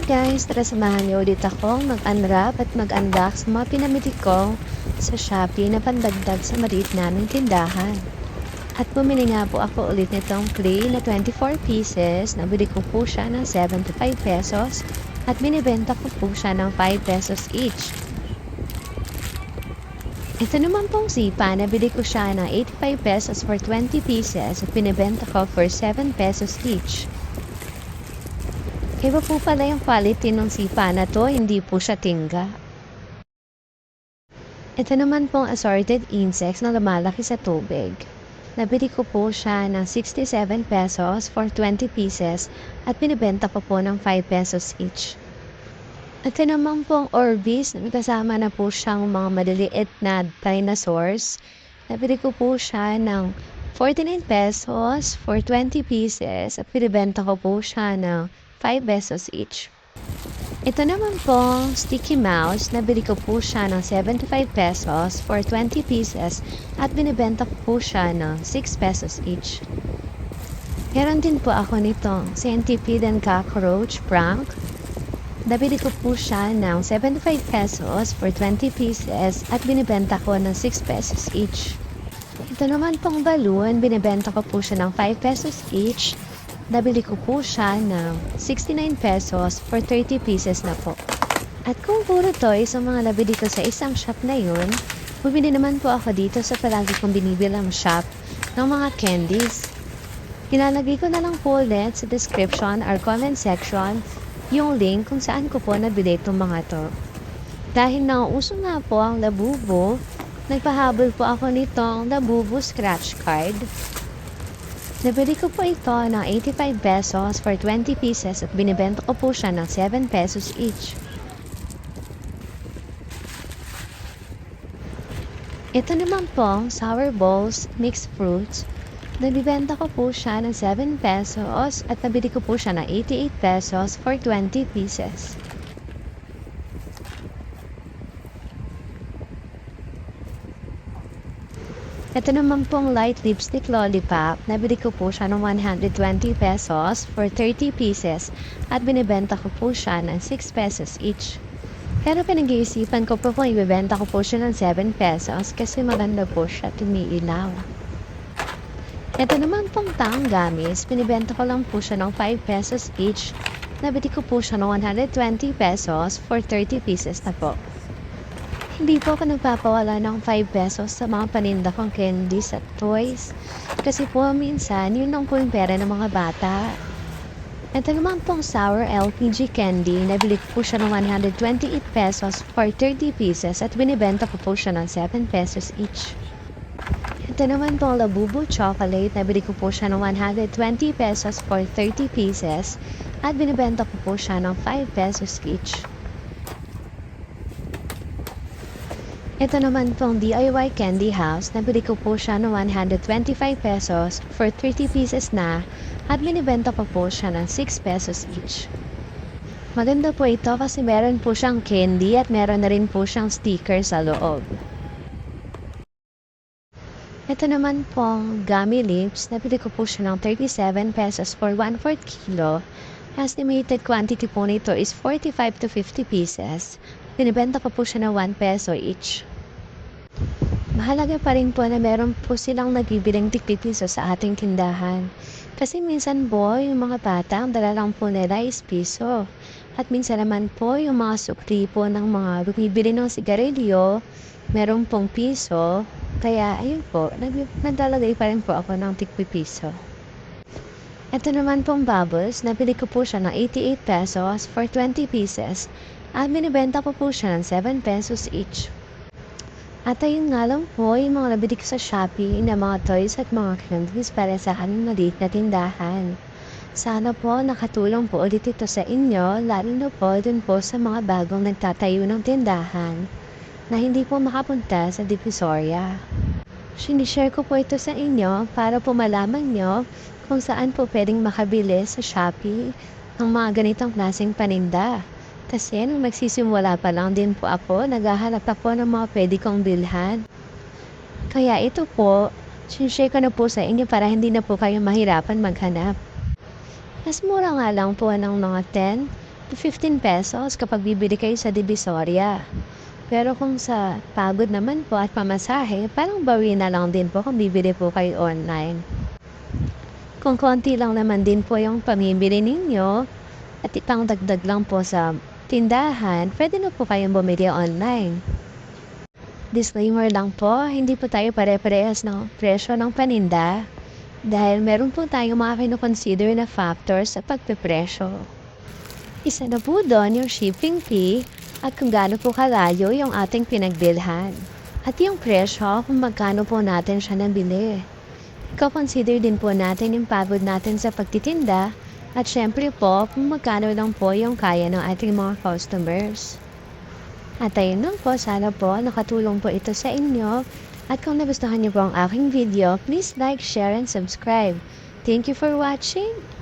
Hi guys! Tara samahan niyo ulit akong mag-unwrap at mag-unbox mga pinamili ko sa Shopee na pandagdag sa maliit naming tindahan. At bumili nga po ako ulit nitong clay na 24 pieces. Nabili ko po siya ng 75 pesos at binibenta ko po siya ng 5 pesos each. Ito naman pong sipa, nabili ko siya ng 85 pesos for 20 pieces at binibenta ko for 7 pesos each. Iba po pala yung quality ng sipa na to, hindi po siya tingga. Ito naman pong assorted insects na lumalaki sa tubig. Nabili ko po siya ng 67 pesos for 20 pieces at binibenta ko po ng 5 pesos each. Ito naman pong Orbis, kasama na po siyang mga maliliit na dinosaurs. Nabili ko po siya ng 49 pesos for 20 pieces at binibenta ko po siya ng 5 pesos each. Ito naman pong Sticky Mouse, nabili ko po siya ng 75 pesos for 20 pieces at binibenta ko po siya ng 6 pesos each. Meron din po ako nitong Centipede and Cockroach Prank. Nabili ko po siya ng 75 pesos for 20 pieces at binibenta ko ng 6 pesos each. Ito naman pong balloon, binibenta ko po siya ng 5 pesos each. Nabili ko po siya ng 69 pesos for 30 pieces na po. At kung puro toys ang mga nabili ko sa isang shop na yun, bumili naman po ako dito sa palagi kong binibilang shop ng mga candies. Kinalagay ko na lang po ulit sa description or comment section yung link kung saan ko po nabili itong mga to. Dahil nauuso nga po ang labubo, nagpahabol po ako nitong labubo scratch card. Nabili ko po ito ng 85 pesos for 20 pieces at binibenta ko po siya ng 7 pesos each. Ito naman pong sour balls mixed fruits. Nabibenta ko po siya ng 7 pesos at nabili ko po siya ng 88 pesos for 20 pieces. Ito naman pong light lipstick lollipop. Nabili ko po siya ng 120 pesos for 30 pieces at binibenta ko po siya ng 6 pesos each. Pero pinag-iisipan ko po kung ibibenta ko po siya ng 7 pesos kasi maganda po siya tumiilaw. Ito naman pong taong gamis, binibenta ko lang po siya ng 5 pesos each. Nabili ko po siya ng 120 pesos for 30 pieces na po. Hindi po ako nagpapawala ng 5 pesos sa mga paninda kong candies at toys. Kasi po minsan, yun lang po yung pera ng mga bata. Ito naman pong sour LPG candy, nabili po siya ng 128 pesos for 30 pieces at binibenta ko po siya ng 7 pesos each. Ito naman pong Labubu chocolate, nabili ko po siya ng 120 pesos for 30 pieces at binibenta ko po siya ng 5 pesos each. Ito naman pong DIY Candy House, nabili ko po siya ng 125 pesos for 30 pieces na at binibenta ko po siya ng 6 pesos each. Maganda po ito kasi meron po siyang candy at meron na rin po siyang sticker sa loob. Ito naman pong gummy lips, nabili ko po siya ng 37 pesos for 1 4 kilo. Estimated quantity po nito is 45 to 50 pieces. Binibenta ko po siya ng 1 peso each. Mahalaga pa rin po na meron po silang nagbibilang tikpipiso sa ating tindahan. Kasi minsan po, yung mga bata, ang dala lang po nila is piso. At minsan naman po, yung mga sukli po ng mga bumibili ng sigarilyo, meron pong piso. Kaya, ayun po, nag- naglalagay pa rin po ako ng tikpipiso. Ito naman pong bubbles, nabili ko po siya ng 88 pesos for 20 pieces at binibenta ko po siya ng 7 pesos each. At ayun nga lang po, yung mga nabili sa Shopee na mga toys at mga candies para sa aming maliit na tindahan. Sana po nakatulong po ulit ito sa inyo, lalo na po dun po sa mga bagong nagtatayo ng tindahan na hindi po makapunta sa Divisoria. Sinishare ko po ito sa inyo para po malaman nyo kung saan po pwedeng makabili sa Shopee ng mga ganitong klaseng paninda. Kasi nung nagsisimula pa lang din po ako, naghahanap ako ng mga pwede kong bilhan. Kaya ito po, sinishare ko na po sa inyo para hindi na po kayo mahirapan maghanap. Mas mura nga lang po ng mga 10 to 15 pesos kapag bibili kayo sa Divisoria. Pero kung sa pagod naman po at pamasahe, parang bawi na lang din po kung bibili po kayo online. Kung konti lang naman din po yung pamimili ninyo at ipang dagdag lang po sa tindahan, pwede na po kayong bumili online. Disclaimer lang po, hindi po tayo pare-parehas ng presyo ng paninda dahil meron po tayong mga kinoconsider na factors sa pagpepresyo. Isa na po doon yung shipping fee at kung gaano po kalayo yung ating pinagbilhan. At yung presyo kung magkano po natin siya nabili. Iko-consider din po natin yung pagod natin sa pagtitinda at syempre po kung magkano lang po yung kaya ng ating mga customers. At ayun lang po, sana po nakatulong po ito sa inyo. At kung nagustuhan niyo po ang aking video, please like, share, and subscribe. Thank you for watching!